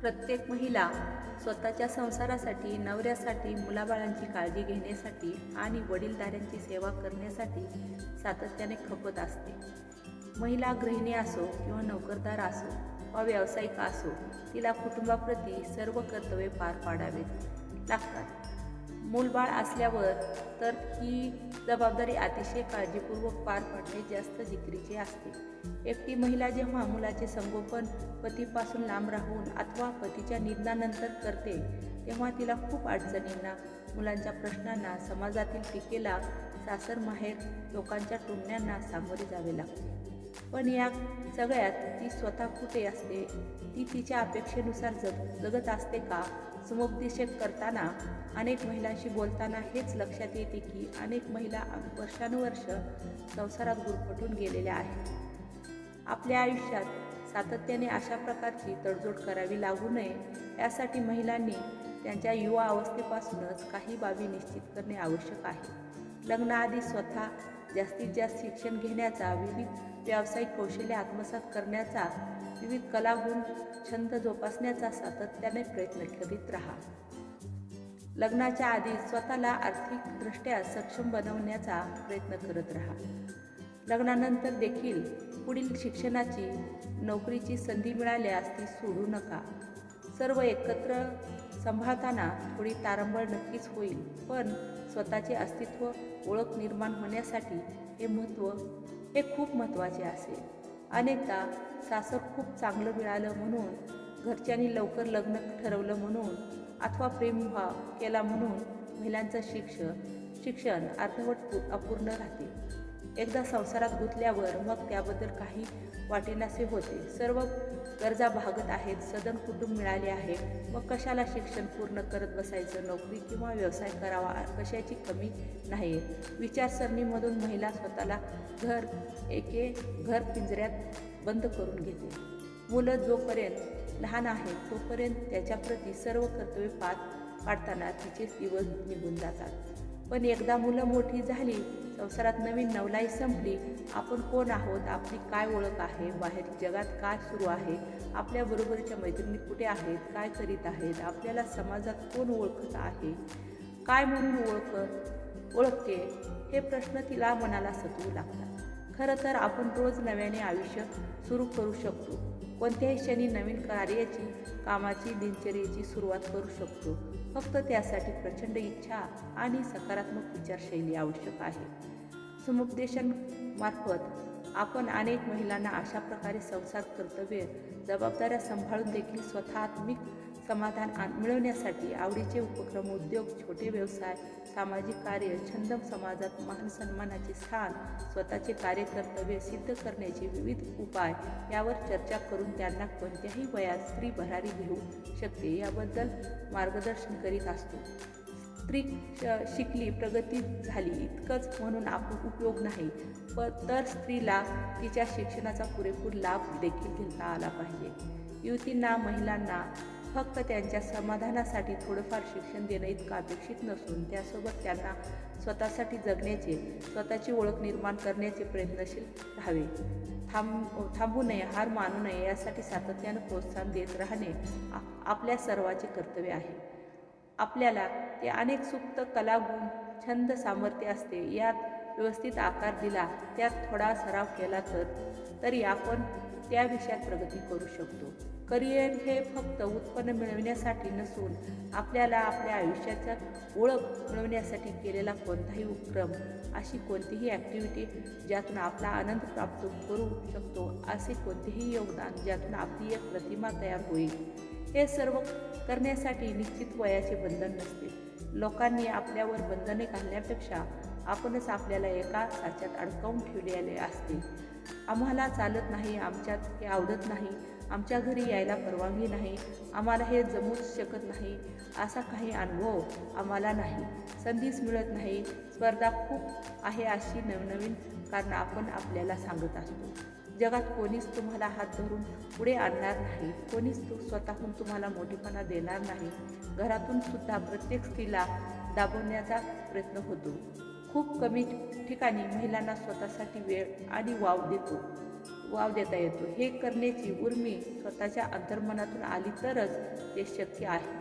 प्रत्येक महिला स्वतःच्या संसारासाठी नवऱ्यासाठी मुलाबाळांची काळजी घेण्यासाठी आणि वडीलधाऱ्यांची सेवा करण्यासाठी सातत्याने खपत असते. महिला गृहिणी असो किंवा नोकरदार असो वा व्यावसायिक असो तिला कुटुंबाप्रती सर्व कर्तव्ये पार पाडावेत लागतात. मूलबाळ असल्यावर तर ही जबाबदारी अतिशय काळजीपूर्वक पार पाडणे जास्त जिकरीचे असते. एकटी महिला जेव्हा मुलाचे संगोपन पतीपासून लांब राहून अथवा पतीच्या निधनानंतर करते तेव्हा तिला खूप अडचणींना मुलांच्या प्रश्नांना समाजातील टीकेला सासर माहेर लोकांच्या टोमण्यांना सामोरे जावे लागते. पण या सगळ्यात ती स्वतः कुठे असते? ती तिच्या अपेक्षेनुसार जग जगत असते का? समुपदेशक करताना अनेक महिलांशी बोलताना हेच लक्षात येते की अनेक महिला वर्षानुवर्ष संसारात गुरफटून गेलेल्या आहेत. आपल्या आयुष्यात सातत्याने अशा प्रकारची तडजोड करावी लागू नये यासाठी महिलांनी त्यांच्या युवा अवस्थेपासूनच काही बाबी निश्चित करणे आवश्यक आहे. लग्नाआधी स्वतः जास्तीत जास्त शिक्षण घेण्याचा विविध व्यावसायिक कौशल्य आत्मसात करण्याचा विविध कलागुण छंद जोपासण्याचा सातत्याने प्रयत्न करीत राहा. लग्नाच्या आधी स्वतःला आर्थिकदृष्ट्या सक्षम बनवण्याचा प्रयत्न करत राहा. लग्नानंतर देखील पुढील शिक्षणाची नोकरीची संधी मिळाल्यास ती सोडू नका. सर्व एकत्र सांभाळताना थोडी तारंबळ नक्कीच होईल पण स्वतःचे अस्तित्व ओळख निर्माण होण्यासाठी हे महत्त्व हे खूप महत्त्वाचे असेल. अनेकदा सासर खूप चांगलं मिळालं म्हणून घरच्यांनी लवकर लग्न ठरवलं म्हणून अथवा प्रेमभाव केला म्हणून महिलांचं शिक्षण शिक्षण अर्धवट अपूर्ण राहते. एकदा संसारात गुंतल्यावर मग त्याबद्दल काही वाटेनासे होते. सर्व गरजा भागत आहेत. सदन कुटुंब मिळाले आहे. मग कशाला शिक्षण पूर्ण करत बसायचं? नोकरी किंवा व्यवसाय करावा? कशाची कमी नाही विचारसरणीमधून महिला स्वतःला घर एके घर पिंजऱ्यात बंद करून घेते. मुलं जोपर्यंत लहान आहेत तोपर्यंत त्याच्याप्रती सर्व कर्तव्य पात पाडताना तिचे दिवस निघून जातात. पण एकदा मुलं मोठी झाली संसारात नवीन नवलाई संपली. आपण कोण आहोत? आपली काय ओळख आहे? बाहेर जगात काय सुरू आहे? आपल्या बरोबरच्या मैत्रिणी कुठे आहेत? काय करीत आहेत? आपल्याला समाजात कोण ओळखत आहे? काय म्हणून ओळखत ओळखते? हे प्रश्न तिला मनाला सतवू लागतात. खरं तर आपण रोज नव्याने आयुष्य सुरू करू शकतो. कोणत्याही क्षणी नवीन कार्याची कामाची दिनचर्येची सुरुवात करू शकतो. फक्त त्यासाठी प्रचंड इच्छा आणि सकारात्मक विचारशैली आवश्यक आहे. समुपदेशनमार्फत आपण अनेक महिलांना अशा प्रकारे संसार कर्तव्य जबाबदाऱ्या सांभाळून देखील स्वतः आत्मिक समाधान मिळवण्यासाठी आवडीचे उपक्रम उद्योग छोटे व्यवसाय सामाजिक कार्य छंद समाजात मान सन्मानाचे स्थान स्वतःचे कार्यकर्तव्य सिद्ध करण्याचे विविध उपाय यावर चर्चा करून त्यांना कोणत्याही वयात स्त्री भरारी घेऊ शकते याबद्दल मार्गदर्शन करीत असतो. स्त्री शिकली प्रगती झाली. इतकंच म्हणून आपण उपयोग नाही. प तर स्त्रीला तिच्या शिक्षणाचा पुरेपूर लाभ देखील घेता आला पाहिजे. युवतींना महिलांना फक्त त्यांच्या समाधानासाठी थोडंफार शिक्षण देणं इतकं अपेक्षित नसून त्यासोबत त्यांना स्वतःसाठी जगण्याचे स्वतःची ओळख निर्माण करण्याचे प्रयत्नशील राहावे. थांब थांबू नये हार मानू नये यासाठी सातत्यानं प्रोत्साहन देत राहणे आपल्या सर्वाचे कर्तव्य आहे. आपल्याला ते अनेक सुप्त कलागुण छंद सामर्थ्य असते. यात व्यवस्थित आकार दिला त्यात थोडा सराव केला तर तरी आपण त्या विषयात प्रगती करू शकतो. करिअर हे फक्त उत्पन्न मिळवण्यासाठी नसून आपल्याला आपल्या आयुष्याचा ओळख मिळवण्यासाठी केलेला कोणताही उपक्रम अशी कोणतीही ॲक्टिव्हिटी ज्यातून आपला आनंद प्राप्त करू शकतो असे कोणतेही योगदान ज्यातून आपली एक प्रतिमा तयार होईल. हे सर्व करण्यासाठी निश्चित वयाचे बंधन नसते. लोकांनी आपल्यावर बंधने घालण्यापेक्षा आपणच आपल्याला एका साच्यात अडकवून ठेवलेले असते. आम्हाला चालत नाही आमच्यात हे आवडत नाही आमच्या घरी यायला परवानगी नाही आम्हाला हे जमूच शकत नाही असा काही अनुभव आम्हाला नाही. संधीच मिळत नाही. स्पर्धा खूप आहे अशी नवनवीन कारण आपण आपल्याला सांगत असतो. जगात कोणीच तुम्हाला हात धरून पुढे आणणार नाही. कोणीच तू स्वतःहून तुम्हाला मोठेपणा देणार नाही. घरातून सुद्धा प्रत्येक स्त्रीला दाबवण्याचा प्रयत्न होतो. खूप कमी ठिकाणी महिलांना स्वतःसाठी वेळ आणि वाव देतो. वाव देता येतो. हे करण्याची उर्मी स्वतःच्या अंतर्मनातून आली तरच ते शक्य आहे.